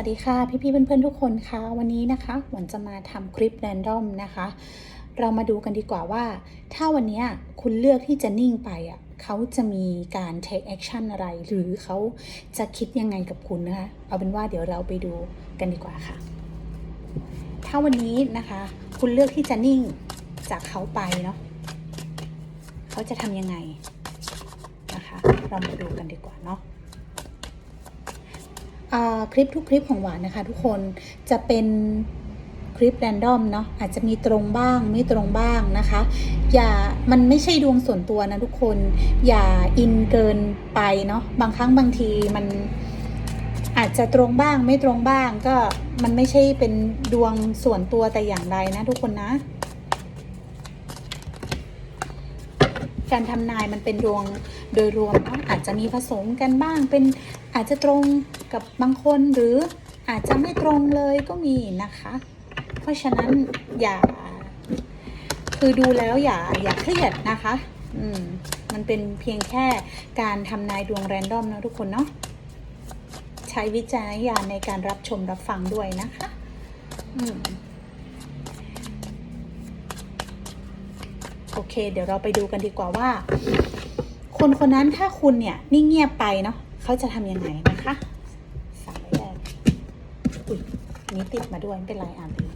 วัสดีค่ะ พี่ๆเพื่อนๆทุกคนค่ะวันนี้นะคะหวันจะมาทำคลิปแรนดอมนะคะ เรามาดูกันดีกว่าว่า ถ้าวันนี้คุณเลือกที่จะนิ่งไปอะเขาจะมีการ take action อะไร หรือเขาจะคิดยังไงกับคุณนะคะ เอาเป็นว่าเดี๋ยวเราไปดูกันดีกว่าค่ะ ถ้าวันนี้นะคะ คุณเลือกที่จะนิ่งจากเขาไปเนาะเขาจะทำยังไงนะคะ เรามาดูกันดีกว่าเนาะ คลิปทุกคลิปของหวานนะคะทุกคนจะเป็นคลิปแรนดอมเนาะอาจจะมีตรงบ้างไม่ตรงบ้างนะคะ อย่ามันไม่ใช่ดวงส่วนตัวนะทุกคน อย่าอินเกินไปเนาะบางครั้งบางทีมันอาจจะตรงบ้างไม่ตรงบ้างก็มันไม่ใช่เป็นดวงส่วนตัวแต่อย่างใดนะทุกคนนะ การทำนายมันเป็นดวงโดยรวมอะอาจจะมีผสมกันบ้างเป็นอาจจะตรงกับบางคนหรืออาจจะไม่ตรงเลยก็มีนะคะ เพราะฉะนั้นอย่า คือดูแล้วอย่าอย่าเครียดนะคะ อืมมันเป็นเพียงแค่การทำนายดวงแรนดอมนะทุกคนเนาะใช้วิจารณญาณในการรับชมรับฟังด้วยนะคะ อืม เค เดี๋ยวเราไปดูกันดีกว่าว่า คนคนนั้นถ้าคุณเนี่ยนิ่งเงียบไปเนาะเขาจะทำยังไงนะคะสายแรกอุ้ยนี้ติดมาด้วยไม่เป็นไรอ่านเลย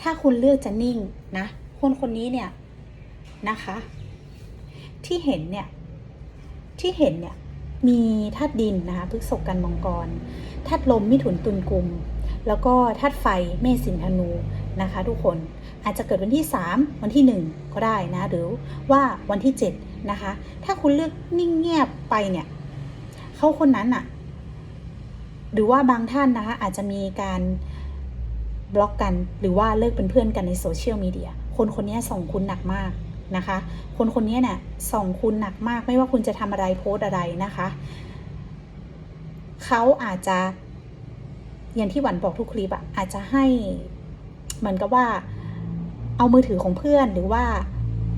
ถ้าคุณเลือกจะนิ่งนะ คนคนนี้เนี่ยนะคะ ที่เห็นเนี่ยที่เห็นเนี่ยมีธาตุดินนะคะพฤกษกกันมังกรธาตุลมมิถุนตุลกุม แล้วก็ธาตุไฟเมษสิงธนู นะคะ ทุกคนอาจจะเกิดวันที่ 3 วันที่ 1 ก็ได้นะ หรือว่าวันที่ 7 นะคะ ถ้าคุณเลือกนิ่งเงียบไปเนี่ยเขาคนนั้นอะหรือว่าบางท่านนะคะ อาจจะมีการบล็อกกันหรือว่าเลิกเป็นเพื่อนกันในโซเชียลมีเดียคนคนนี้ส่งคุณหนักมากนะคะ คนคนนี้เนี่ยส่งคุณหนักมาก ไม่ว่าคุณจะทำอะไรโพสอะไรนะคะเขาอาจจะอย่างที่หวันบอกทุกคลิปอะอาจจะให้ เหมือนกับว่า เอามือถือของเพื่อนหรือว่า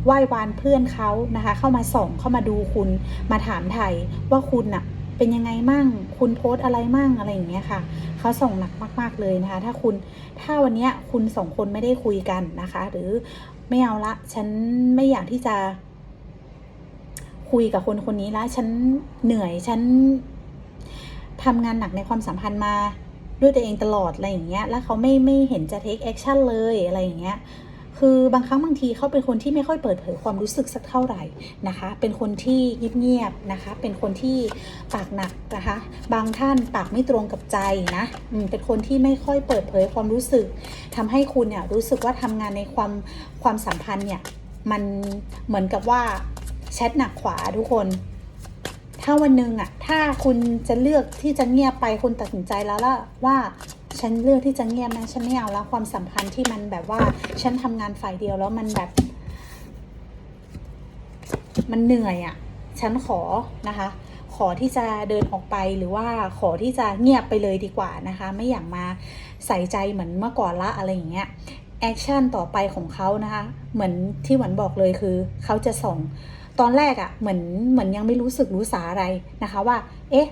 ไหว้วานเพื่อนเขานะคะ เข้ามาส่องเข้ามาดูคุณมาถามไทยว่าคุณอะเป็นยังไงมั่ง คุณโพสอะไรมั่งอะไรอย่างเงี้ยค่ะ เขาส่งหนักมาก ๆ เลยนะคะ ถ้าคุณ ถ้าวันนี้คุณสองคนไม่ได้คุยกันนะคะ หรือไม่เอาละ ฉันไม่อยากที่จะ คุยกับคนคนนี้ละ ฉันเหนื่อย ฉันทำงานหนักในความสัมพันธ์มา ด้วยตัวเองตลอดอะไรอย่างเงี้ย แล้วเขาไม่ไม่เห็นจะ take action เลยอะไรอย่างเงี้ย คือบางครั้งบางทีเขาเป็นคนที่ไม่ค่อยเปิดเผยความรู้สึกสักเท่าไหร่นะคะ เป็นคนที่เงียบๆนะคะ เป็นคนที่ปากหนักนะคะ บางท่านปากไม่ตรงกับใจนะอืมเป็นคนที่ไม่ค่อยเปิดเผยความรู้สึกทำให้คุณเนี่ยรู้สึกว่าทำงานในความความสัมพันธ์เนี่ยมันเหมือนกับว่าแชทหนักขวาทุกคน ถ้าวันหนึ่งอะถ้าคุณจะเลือกที่จะเงียบไปคุณตัดสินใจแล้วล่ะว่าฉันเลือกที่จะเงียบนะฉันไม่เอาแล้วความสัมพันธ์ที่มันแบบว่า ฉันทำงานฝ่ายเดียวแล้วมันแบบ มันเหนื่อยอะฉันขอนะคะ ขอที่จะเดินออกไปหรือว่าขอที่จะเงียบไปเลยดีกว่านะคะ ไม่อยากมาใส่ใจเหมือนเมื่อก่อนละอะไรอย่างเงี้ยแอคชั่นต่อไปของเขานะคะ เหมือนที่หวันบอกเลยคือเขาจะส่ง ตอนแรกอะ่ะเหมือนเหมือนยังไม่รู้สึกรู้สาอะไรนะคะว่า เอ๊ะ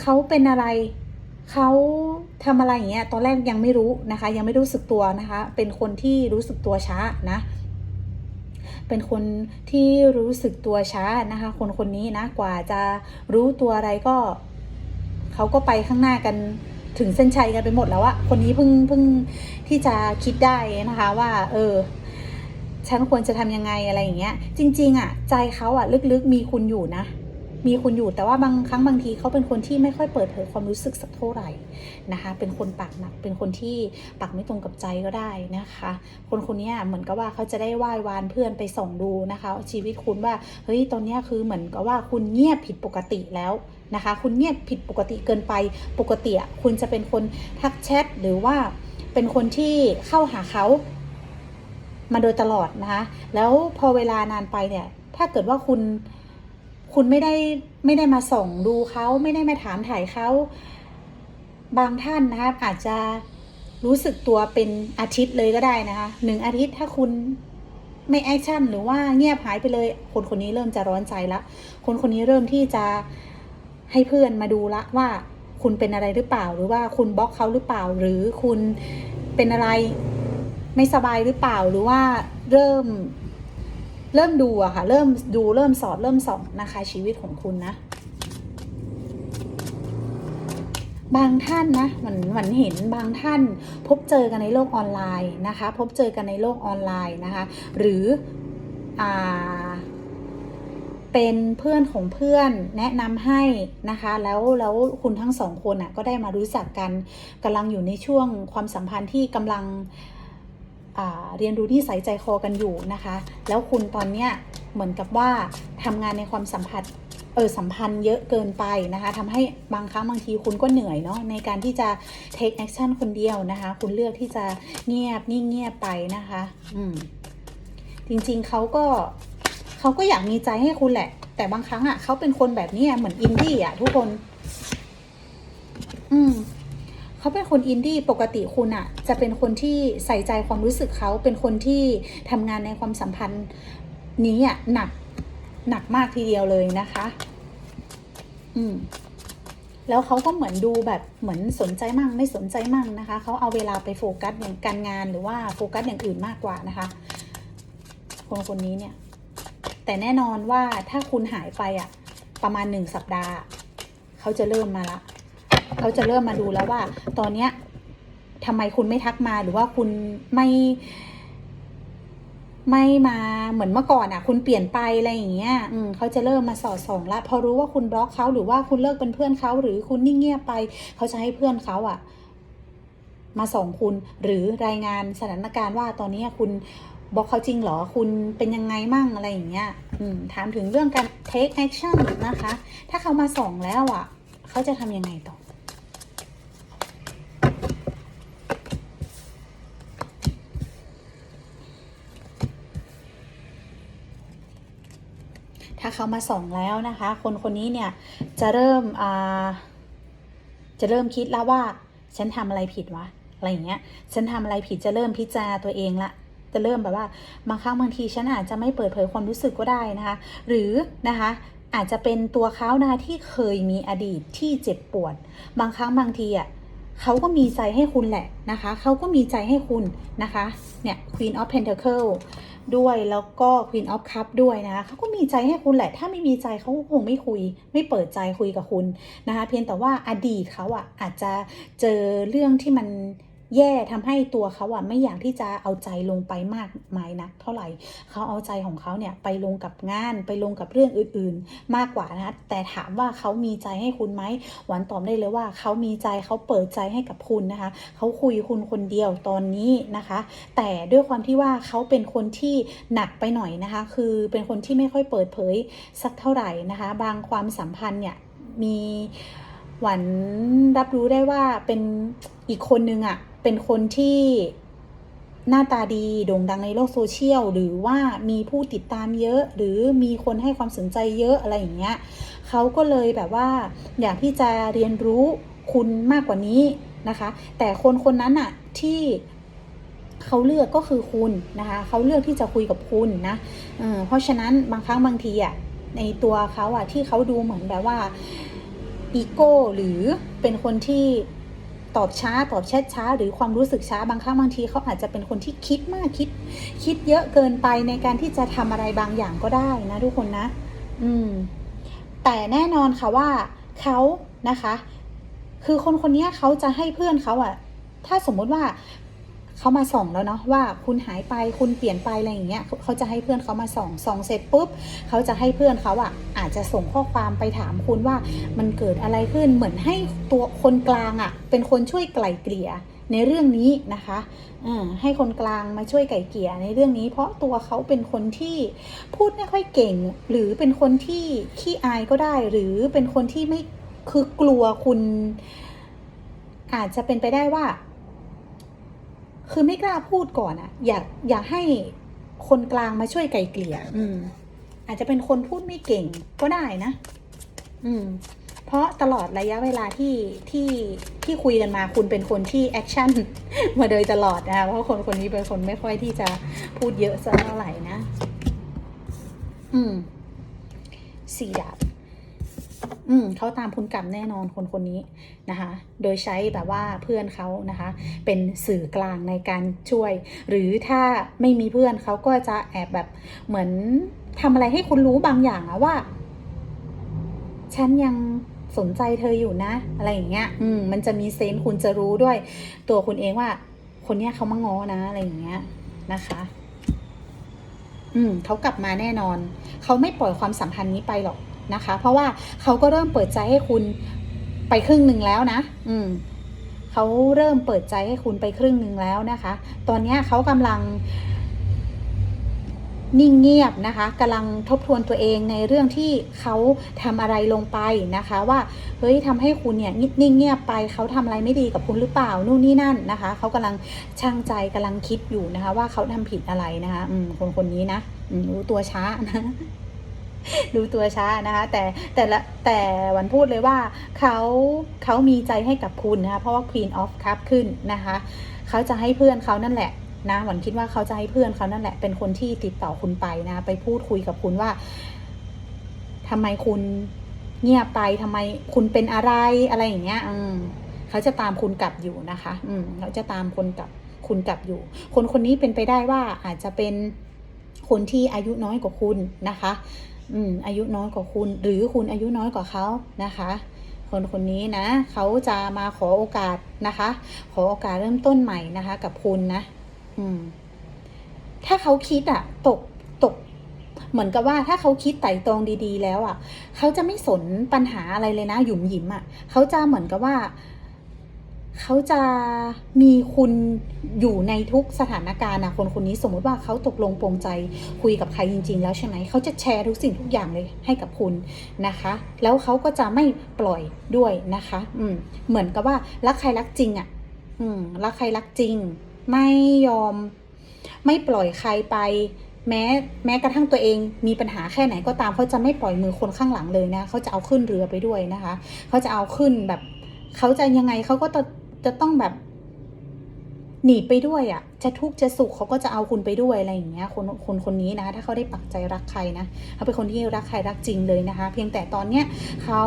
เขาเป็นอะไรเขาทำอะไรอย่างเงี้ยตอนแรกยังไม่รู้นะคะ ยังไม่รู้สึกตัวนะคะ เป็นคนที่รู้สึกตัวช้านะ เป็นคนที่รู้สึกตัวช้านะคะ คนคนนี้นะกว่าจะรู้ตัวอะไรก็เขาก็ไปข้างหน้ากันถึงเส้นชัยกันไปหมดแล้วอะคนนี้เพิ่งเพิ่งที่จะคิดได้นะคะว่า เออ ฉันควรจะทำยังไงอะไรอย่างเงี้ย จริง ๆ อะ ใจเขาอะลึกๆมีคุณอยู่นะ มีคุณอยู่แต่ว่าบางครั้งบางทีเขาเป็นคนที่ไม่ค่อยเปิดเผยความรู้สึกสักเท่าไหร่นะคะ เป็นคนปากหนัก เป็นคนที่ปากไม่ตรงกับใจก็ได้นะคะ คนคนนี้เหมือนกับว่าเขาจะได้ไหว้วานเพื่อนไปส่องดูนะคะ ชีวิตคุณว่าเฮ้ยตอนนี้คือเหมือนกับว่าคุณเงียบผิดปกติแล้วนะคะ คุณเงียบผิดปกติเกินไปปกติคุณจะเป็นคนทักแชทหรือว่าเป็นคนที่เข้าหาเขา มาโดยตลอดนะคะ แล้วพอเวลานานไปเนี่ย ถ้าเกิดว่าคุณคุณไม่ได้ไม่ได้มาส่องดูเขาไม่ได้มาถามถ่ายเขาบางท่านนะคะอาจจะรู้สึกตัวเป็นอาทิตย์เลยก็ได้นะคะหนึ่งอาทิตย์ถ้าคุณไม่แอคชั่นหรือว่าเงียบหายไปเลย คนคนนี้เริ่มจะร้อนใจละ คนคนนี้เริ่มที่จะให้เพื่อนมาดูละว่าคุณเป็นอะไรหรือเปล่า หรือว่าคุณบล็อกเขาหรือเปล่า หรือคุณเป็นอะไร ไม่สบายหรือเปล่าหรือว่าเริ่มเริ่มดูอะค่ะ เริ่มดูเริ่มสอดเริ่มสองนะคะ ชีวิตของคุณนะ บางท่านนะเหมือนเหมือนเห็นบางท่านพบเจอกันในโลกออนไลน์นะคะ พบเจอกันในโลกออนไลน์นะคะ หรืออ่าเป็นเพื่อนของเพื่อนแนะนำให้นะคะ แล้วแล้วคุณทั้งสองคนอะก็ได้มารู้จักกันกำลังอยู่ในช่วงความสัมพันธ์ที่กำลัง เรียนรู้ที่ใส่ใจคอกันอยู่นะคะ แล้วคุณตอนเนี้ยเหมือนกับว่าทำงานในความสัมพันธ์เออสัมพันธ์เยอะเกินไปนะคะทำให้บางครั้งบางทีคุณก็เหนื่อยเนาะในการที่จะ take action คนเดียวนะคะ คุณเลือกที่จะเงียบนิ่งเงียบไปนะคะ อืม จริงๆเขาก็เขาก็อยากมีใจให้คุณแหละ แต่บางครั้งอะเขาเป็นคนแบบนี้เหมือนอินดี้อะทุกคน อืม เขาเป็นคนอินดี้ปกติคุณอะจะเป็นคนที่ใส่ใจความรู้สึกเขาเป็นคนที่ทำงานในความสัมพันธ์นี้อะหนักหนักมากทีเดียวเลยนะคะ อืมแล้วเขาก็เหมือนดูแบบเหมือนสนใจมั่งไม่สนใจมั่งนะคะ เขาเอาเวลาไปโฟกัสอย่างการงานหรือว่าโฟกัสอย่างอื่นมากกว่านะคะ คนคนนี้เนี่ย แต่แน่นอนว่าถ้าคุณหายไปอะประมาณหนึ่งสัปดาห์ เขาจะเริ่มมาละ เขาจะเริ่มมาดูแล้วว่า ตอนเนี้ยทำไมคุณไม่ทักมาหรือว่าคุณไม่ไม่มาเหมือนเมื่อก่อนอะ คุณเปลี่ยนไปอะไรอย่างเงี้ย อืมเขาจะเริ่มมาสอดส่องละพอรู้ว่าคุณบล็อกเขาหรือว่าคุณเลิกเป็นเพื่อนเขาหรือคุณนิ่งเงียบไป เขาจะให้เพื่อนเขาอะ มาส่องคุณหรือรายงานสถานการณ์ว่าตอนนี้คุณบล็อกเขาจริงเหรอคุณเป็นยังไงมั่งอะไรอย่างเงี้ย อืม ถามถึงเรื่องการ take action นะคะ ถ้าเขามาส่องแล้วอะ เขาจะทำยังไงต่อ เขามาส่องแล้วนะคะ คนคนนี้เนี่ยจะเริ่มจะเริ่มคิดแล้วว่า ฉันทำอะไรผิดวะอะไรอย่างเงี้ย ฉันทำอะไรผิดจะเริ่มพิจารณาตัวเองละจะเริ่มแบบว่าบางครั้งบางทีฉันอาจจะไม่เปิดเผยความรู้สึกก็ได้นะคะ หรือนะคะอาจจะเป็นตัวเขานะคะที่เคยมีอดีตที่เจ็บปวด บางครั้งบางทีอะ เขาก็มีใจให้คุณแหละนะคะ เขาก็มีใจให้คุณนะคะ เนี่ย Queen of Pentacle ด้วยแล้วก็ Queen of Cup ด้วยนะคะเขาก็มีใจให้คุณแหละ ถ้าไม่มีใจเขาก็คงไม่คุย ไม่เปิดใจคุยกับคุณนะคะ เพียงแต่ว่าอดีตเขาอะอาจจะเจอเรื่องที่มัน แย่ทำให้ตัวเขาอะไม่อยากที่จะเอาใจลงไปมากมายนะเท่าไหร่เขาเอาใจของเขาเนี่ยไปลงกับงานไปลงกับเรื่องอื่นๆ มากกว่านะแต่ถามว่าเขามีใจให้คุณไหมหวานตอบได้เลยว่าเขามีใจเขาเปิดใจให้กับคุณนะคะเขาคุยคุณคนเดียวตอนนี้นะคะ แต่ด้วยความที่ว่าเขาเป็นคนที่หนักไปหน่อยนะคะ คือเป็นคนที่ไม่ค่อยเปิดเผยสักเท่าไหร่นะคะ บางความสัมพันธ์เนี่ยมี หวันรับรู้ได้ว่าเป็นอีกคนนึงอะ่ะ เป็นคนที่หน้าตาดีโด่งดังในโลกโซเชียล หรือว่ามีผู้ติดตามเยอะ หรือมีคนให้ความสนใจเยอะอะไรอย่างเงี้ยเขาก็เลยแบบว่า อยากที่จะเรียนรู้คุณมากกว่านี้นะคะ แต่คนคนนั้นอะที่เขาเลือกก็คือคุณนะคะเขาเลือกที่จะคุยกับคุณนะเเพราะฉะนั้นบางครั้งบางทีอะในตัวเขาอะที่เขาดูเหมือนแบบว่า อีโก้หรือเป็นคนที่ตอบช้าตอบแชทช้า หรือความรู้สึกช้าบางครั้งบางทีเขาอาจจะเป็นคนที่คิดมากคิด คิดเยอะเกินไปในการที่จะทำอะไรบางอย่างก็ได้นะทุกคนนะ อืม แต่แน่นอนค่ะว่าเขานะคะ คือคนคนนี้เขาจะให้เพื่อนเขาอะถ้าสมมุติว่า เขามาส่องแล้วเนาะว่าคุณหายไปคุณเปลี่ยนไปอะไรอย่างเงี้ยเขาจะให้เพื่อนเขามาส่องส่องเสร็จปุ๊บเขาจะให้เพื่อนเขาอะอาจจะส่งข้อความไปถามคุณว่ามันเกิดอะไรขึ้นเหมือนให้ตัวคนกลางอะเป็นคนช่วยไกล่เกลี่ยในเรื่องนี้นะคะให้คนกลางมาช่วยไกล่เกลี่ยในเรื่องนี้ เพราะตัวเขาเป็นคนที่พูดไม่ค่อยเก่ง หรือเป็นคนที่ขี้อายก็ได้ หรือเป็นคนที่ไม่คือกลัวคุณ อาจจะเป็นไปได้ว่า คือไม่กล้าพูดก่อนอะอยากอยากให้คนกลางมาช่วยไกลเกลี่ยอืม อาจจะเป็นคนพูดไม่เก่งก็ได้นะ อืม เพราะตลอดระยะเวลาที่ที่ที่คุยกันมาคุณเป็นคนที่แอคชั่นมาโดยตลอดนะคะเพราะคนคนนี้เป็นคนไม่ค่อยที่จะพูดเยอะสักเท่าไหร่นะ อืมสี่ดาบ อืมเขาตามคุณกลับแน่นอนคนคนนี้นะคะ โดยใช้แบบว่าเพื่อนเขานะคะ เป็นสื่อกลางในการช่วย หรือถ้าไม่มีเพื่อนเขาก็จะแอบแบบเหมือนทำอะไรให้คุณรู้บางอย่างอะว่า ฉันยังสนใจเธออยู่นะ อะไรอย่างเงี้ย อืม มันจะมีเซนส์คุณจะรู้ด้วย ตัวคุณเองว่า คนเนี้ยเขามาง้อนะ อะไรอย่างเงี้ยนะคะ อืมเขากลับมาแน่นอน เขาไม่ปล่อยความสัมพันธ์นี้ไปหรอก นะคะ เพราะว่าเขาก็เริ่มเปิดใจให้คุณไปครึ่งหนึ่งแล้วนะ อืมเขาเริ่มเปิดใจให้คุณไปครึ่งหนึ่งแล้วนะคะ ตอนนี้เขากำลังนิ่งเงียบนะคะกำลังทบทวนตัวเองในเรื่องที่เขาทำอะไรลงไปนะคะ ว่าเฮ้ยทำให้คุณเนี่ยนิ่งเงียบไปเขาทำอะไรไม่ดีกับคุณหรือเปล่านู่นนี่นั่นนะคะเขากำลังช่างใจกำลังคิดอยู่นะคะ ว่าเขาทำผิดอะไรนะคะ อืมคนคนนี้นะอืมรู้ตัวช้านะ รู้ตัวช้านะคะ แต่แต่ละแต่วันพูดเลยว่าเขาเขามีใจให้กับคุณนะคะเพราะว่า Queen of Cup ขึ้นนะคะเขาจะให้เพื่อนเขานั่นแหละนะหวันคิดว่าเขาจะให้เพื่อนเขานั่นแหละ เป็นคนที่ติดต่อคุณไปนะ ไปพูดคุยกับคุณว่าทำไมคุณเงียบไปทำไมคุณเป็นอะไรอะไรอย่างเงี้ย อืมเขาจะตามคุณกลับอยู่นะคะ อืมเขาจะตามคนกลับคุณกลับอยู่ คนคนนี้เป็นไปได้ว่าอาจจะเป็นคนที่อายุน้อยกว่าคุณนะคะ อืมอายุน้อยกว่าคุณ หรือคุณอายุน้อยกว่าเขานะคะ คนคนนี้นะเขาจะมาขอโอกาสนะคะ ขอโอกาสเริ่มต้นใหม่นะคะ กับคุณนะ อืม ถ้าเขาคิดอะตกตก เหมือนกับว่าถ้าเขาคิดไต่ตรองดี ๆ แล้วอะเขาจะไม่สนปัญหาอะไรเลยนะ หยุมหยิมอะเขาจะเหมือนกับว่า เขาจะมีคุณอยู่ในทุกสถานการณ์นะคนคนนี้สมมุติว่าเขาตกลงปรงใจคุยกับใครจริง ๆ แล้วใช่ไหมเขาจะแชร์ทุกสิ่งทุกอย่างเลยให้กับคุณนะคะ แล้วเขาก็จะไม่ปล่อยด้วยนะคะ อืมเหมือนกับว่ารักใครรักจริงอะอืมรักใครรักจริง ไม่ยอม ไม่ปล่อยใครไปแม้แม้กระทั่งตัวเองมีปัญหาแค่ไหนก็ตามเขาจะไม่ปล่อยมือคนข้างหลังเลยนะเขาจะเอาขึ้นเรือไปด้วยนะคะเขาจะเอาขึ้นแบบเขาจะยังไงเขาก็จะ จะต้องแบบ หนีไปด้วยอะ่ะ จะทุกข์จะสุขเขาก็จะเอาคุณไปด้วยอะไรอย่างเงี้ย คนคนคนนี้นะ ถ้าเขาได้ปักใจรักใครนะเขาเป็นคนที่รักใครรักจริงเลยนะคะ เพียงแต่ตอนเนี้ยเขา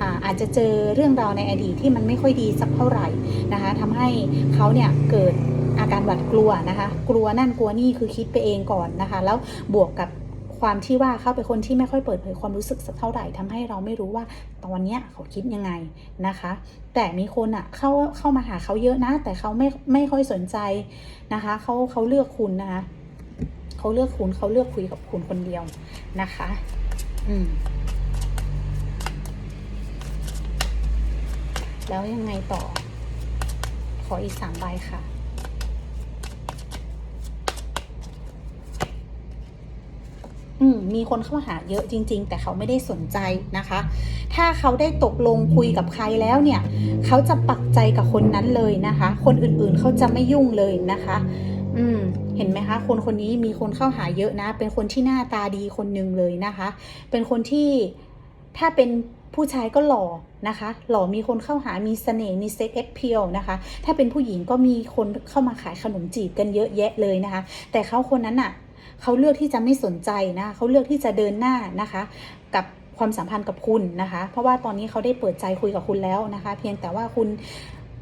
อาอาจจะเจอเรื่องราวในอดีตที่มันไม่ค่อยดีสักเท่าไหร่นะคะทำให้เขาเนี่ยเกิดอาการหวาดกลัวนะคะ กลัวนั่นกลัวนี่คือคิดไปเองก่อนนะคะ แล้วบวกกับ ความที่ว่าเขาเป็นคนที่ไม่ค่อยเปิดเผยความรู้สึกสักเท่าไหร่ทำให้เราไม่รู้ว่าตอนเนี้ยเขาคิดยังไงนะคะ แต่มีคนอะเข้าเข้ามาหาเขาเยอะนะ แต่เขาไม่ไม่ค่อยสนใจนะคะเขาเขาเลือกคุณนะคะเขาเลือกคุณเขาเลือกคุยกับคุณคนเดียวนะคะ อืมแล้วยังไงต่อ ขออีกสามใบค่ะ อืมมีคนเข้ามาหาเยอะจริง ๆ แต่เขาไม่ได้สนใจนะคะ ถ้าเขาได้ตกลงคุยกับใครแล้วเนี่ย เขาจะปักใจกับคนนั้นเลยนะคะ คนอื่นๆเขาจะไม่ยุ่งเลยนะคะ อืม เห็นไหมคะ คนคนนี้มีคนเข้าหาเยอะนะ เป็นคนที่หน้าตาดีคนหนึ่งเลยนะคะ เป็นคนที่ถ้าเป็นผู้ชายก็หล่อนะคะ หล่อมีคนเข้าหามีเสน่ห์มีเซ็กเอ็กเพียวนะคะ ถ้าเป็นผู้หญิงก็มีคนเข้ามาขายขนมจีบกันเยอะแยะเลยนะคะ แต่เขาคนนั้นอะ เขาเลือกที่จะไม่สนใจนะเขาเลือกที่จะเดินหน้านะคะ กับความสัมพันธ์กับคุณนะคะ เพราะว่าตอนนี้เขาได้เปิดใจคุยกับคุณแล้วนะคะ เพียงแต่ว่าคุณ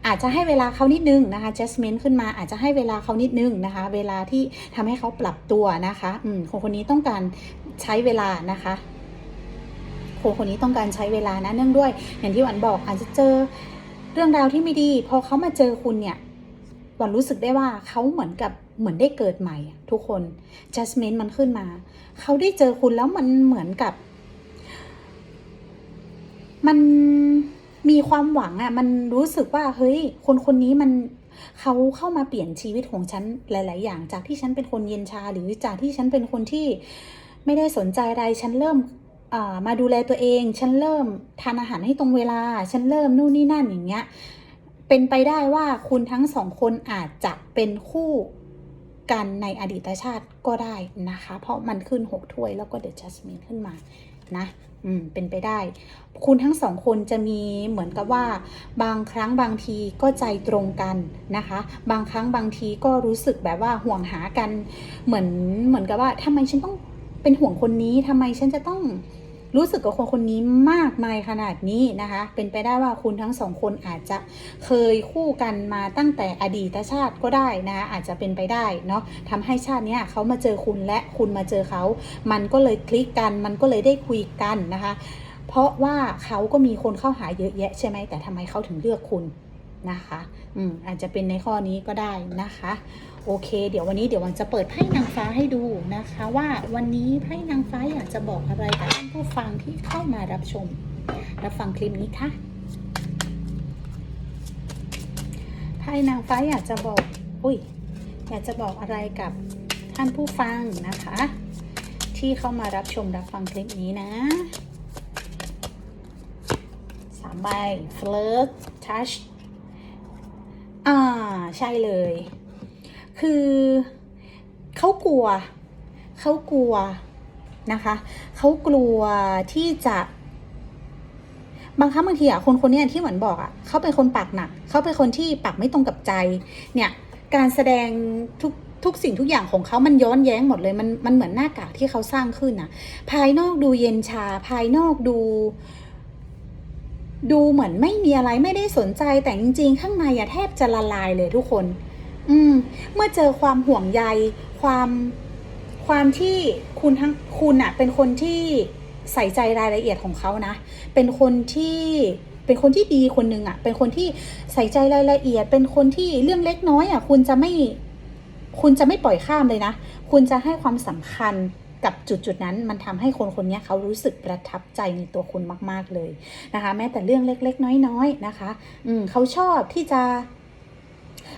อาจจะให้เวลาเขานิดนึงนะคะ jasmine ขึ้นมาอาจจะให้เวลาเขานิดนึงนะคะ เวลาที่ทำให้เขาปรับตัวนะคะ อืมคนคนนี้ต้องการใช้เวลานะคะคนคนนี้ต้องการใช้เวลานะเนื่องด้วย อย่างที่หวันบอกอาจจะเจอเรื่องราวที่ไม่ดี พอเขามาเจอคุณเนี่ย วันรู้สึกได้ว่าเขาเหมือนกับเหมือนได้เกิดใหม่ทุกคน jasmine มันขึ้นมา เขาได้เจอคุณแล้วมันเหมือนกับ มันมีความหวังอะ่ะ มันรู้สึกว่าเฮ้ย คนคนนี้มันเขาเข้ามาเปลี่ยนชีวิตของฉันหลาย ๆ อย่างจากที่ฉันเป็นคนเย็นชา หรือจากที่ฉันเป็นคนที่ไม่ได้สนใจอะไรฉันเริ่มมาดูแลตัวเอง ฉันเริ่มทานอาหารให้ตรงเวลา ฉันเริ่มนู่นนี่นั่นอย่างเงี้ย เป็นไปได้ว่าคุณทั้งสองคนอาจจะเป็นคู่กันในอดีตชาติก็ได้นะคะ เพราะมันขึ้นหกถ้วยแล้วก็เดอะจัสมินขึ้นมานะอืมเป็นไปได้ คุณทั้งสองคนจะมีเหมือนกับว่า บางครั้งบางทีก็ใจตรงกันนะคะ บางครั้งบางทีก็รู้สึกแบบว่าห่วงหากัน เหมือนเหมือนกับว่าทำไมฉันต้องเป็นห่วงคนนี้ทำไมฉันจะต้อง รู้สึกกับคนคนนี้มากมายขนาดนี้นะคะ เป็นไปได้ว่าคุณทั้งสองคนอาจจะเคยคู่กันมาตั้งแต่อดีตชาติก็ได้นะคะอาจจะเป็นไปได้เนาะทำให้ชาตินี้เขามาเจอคุณและคุณมาเจอเขา มันก็เลยคลิกกันมันก็เลยได้คุยกันนะคะ เพราะว่าเขาก็มีคนเข้าหาเยอะแยะใช่ไหมแต่ทำไมเขาถึงเลือกคุณนะคะ อืมอาจจะเป็นในข้อนี้ก็ได้นะคะ โอเค เดี๋ยววันนี้เดี๋ยววันจะเปิดไพ่นางฟ้าให้ดูนะคะ ว่าวันนี้ไพ่นางฟ้าอยากจะบอกอะไรกับท่านผู้ฟังที่เข้ามารับชม รับฟังคลิปนี้ค่ะไพ่นางฟ้าอยากจะบอก อุ้ย อยากจะบอกอะไรกับท่านผู้ฟังนะคะ ที่เข้ามารับชมรับฟังคลิปนี้นะสามใบ flirt touch อ่า ใช่เลย คือเขากลัวเขากลัวนะคะเขากลัวที่จะบางครั้งบางทีอะคนคนนี้ที่เหมือนบอกอะเขาเป็นคนปากหนักเขาเป็นคนที่ปากไม่ตรงกับใจ เนี่ยการแสดงทุกทุกสิ่งทุกอย่างของเขามันย้อนแย้งหมดเลยมันมันเหมือนหน้ากากที่เขาสร้างขึ้นอะภายนอกดูเย็นชา ภายนอกดู ดูเหมือนไม่มีอะไรไม่ได้สนใจแต่จริงๆ ข้างในอะแทบจะละลายเลยทุกคน อืม เมื่อเจอความห่วงใย ความความที่คุณทั้งคุณอะเป็นคนที่ใส่ใจรายละเอียดของเขานะ เป็นคนที่เป็นคนที่ดีคนหนึ่งอะเป็นคนที่ใส่ใจรายละเอียด เป็นคนที่เรื่องเล็กน้อยอะคุณจะไม่ คุณจะไม่ปล่อยข้ามเลยนะ คุณจะให้ความสำคัญกับจุดจุดนั้นมันทำให้คนคนนี้เขารู้สึกประทับใจในตัวคุณมาก ๆเลยนะคะ แม้แต่เรื่องเล็ก ๆ น้อยๆนะคะ อืมเขาชอบที่จะ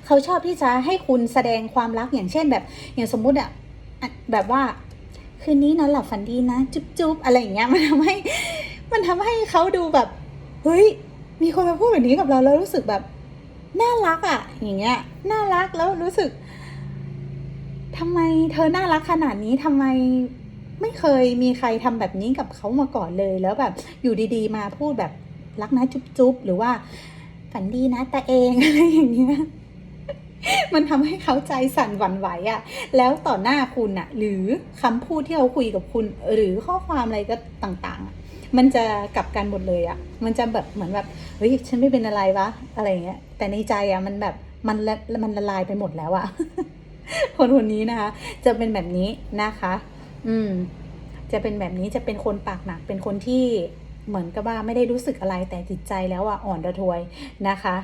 เขาชอบที่จะให้คุณแสดงความรักอย่างเช่นแบบ อย่างสมมุติอะแบบว่า คืนนี้นอนหลับฝันดีนะ จุ๊บจุ๊บอะไรอย่างเงี้ยมันทำให้ มันทำให้เขาดูแบบเฮ้ย มีคนมาพูดแบบนี้กับเราแล้วรู้สึกแบบน่ารักอะอย่างเงี้ยน่ารักแล้วรู้สึกทำไมเธอน่ารักขนาดนี้ทำไมไม่เคยมีใครทำแบบนี้กับเขามาก่อนเลยแล้วแบบอยู่ดีๆ มาพูดแบบรักนะจุ๊บจุ๊บหรือว่าฝันดีนะตาเองอะไรอย่างเงี้ย มันทำให้เขาใจสั่นหวั่นไหวอะแล้วต่อหน้าคุณอะหรือคำพูดที่เขาคุยกับคุณ หรือข้อความอะไรก็ต่างๆ มันจะกลับกันหมดเลยอะมันจะแบบเหมือนแบบเฮ้ยฉันไม่เป็นอะไรวะอะไรเงี้ย แต่ในใจอะมันแบบมันละมันละลายไปหมดแล้วอะคนคนนี้นะคะ จะเป็นแบบนี้นะคะ อืม จะเป็นแบบนี้จะเป็นคนปากหนัก เป็นคนที่เหมือนกับว่าไม่ได้รู้สึกอะไรแต่จิตใจแล้วอะอ่อนระทวยนะคะ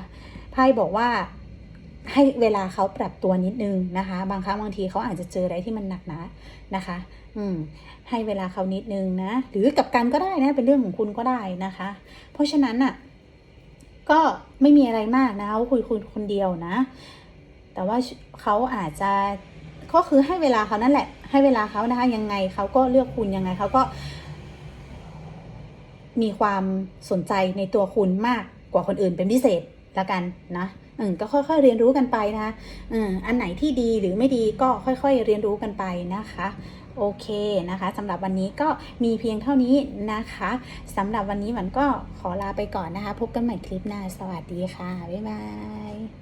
ไพ่บอกว่า ให้เวลาเขาปรับตัวนิดนึงนะคะ บางครั้งบางทีเขาอาจจะเจออะไรที่มันหนักหนานะคะ อืม ให้เวลาเขานิดนึงนะ หรือกับกันก็ได้นะ เป็นเรื่องของคุณก็ได้นะคะ เพราะฉะนั้นอะ ก็ไม่มีอะไรมากนะเขาคุยคุยคนเดียวนะ แต่ว่าเขาอาจจะก็คือให้เวลาเขานั่นแหละ ให้เวลาเขานะคะ ยังไงเขาก็เลือกคุณยังไงเขาก็ มีความสนใจในตัวคุณมากกว่าคนอื่นเป็นพิเศษละกันนะ อก็ค่อยๆเรียนรู้กันไปนะคะอืมอันไหนที่ดีหรือไม่ดีก็ค่อยๆเรียนรู้กันไปนะคะโอเคนะคะสำหรับวันนี้ก็มีเพียงเท่านี้นะคะสำหรับวันนี้มันก็ขอลาไปก่อนนะคะ พบกันใหม่คลิปหน้า สวัสดีค่ะ บ๊ายบาย